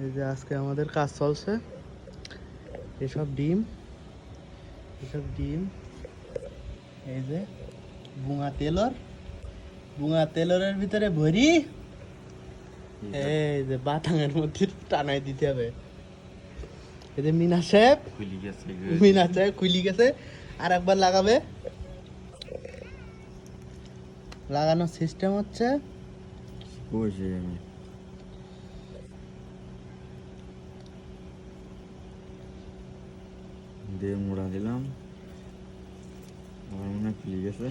এই যে আজকে আমাদের কাজ চলছে। এসব ডিম এসব ডিম এই যে বুঙা তেলর বুঙা তেলরের ভিতরে ভরি এই যে বাতাঙের মধ্যে টানাই দিতে হবে। এই যে মিনা সাহেব খুলি গেছে। মিনা সাহেব খুলি গেছে আর একবার লাগাবে। লাগানোর সিস্টেম হচ্ছে বসে আমি? দিয়ে মোড়া দিলাম। আমার মনে হয় গেছে।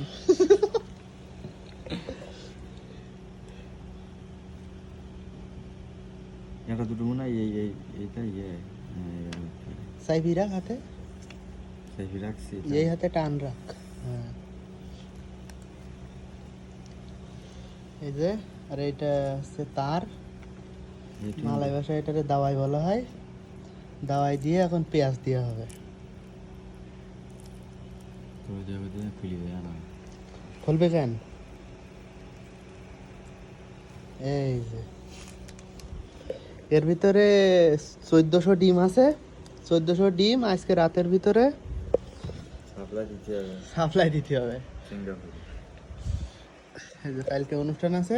এটা দুটো মনে হয় এই এই এইটা ইয়ে। সাইবি রাখ হাতে। সেফি রাখছি এই হাতে টান রাখ। হ্যাঁ। এই যে আর এটা হচ্ছে তার। মালাই ভাষায় এটাকে দাওয়াই বলা হয়। দাওয়াই দিয়ে এখন পেঁয়াজ দেওয়া হবে তো দিয়ে দিয়ে খুলে দেয় না খুলবে কেন এই যে। এর ভিতরে চোদ্দশো ডিম আছে। চোদ্দশো ডিম আজকে রাতের ভিতরে সাপ্লাই দিতে হবে। কালকে অনুষ্ঠান আছে।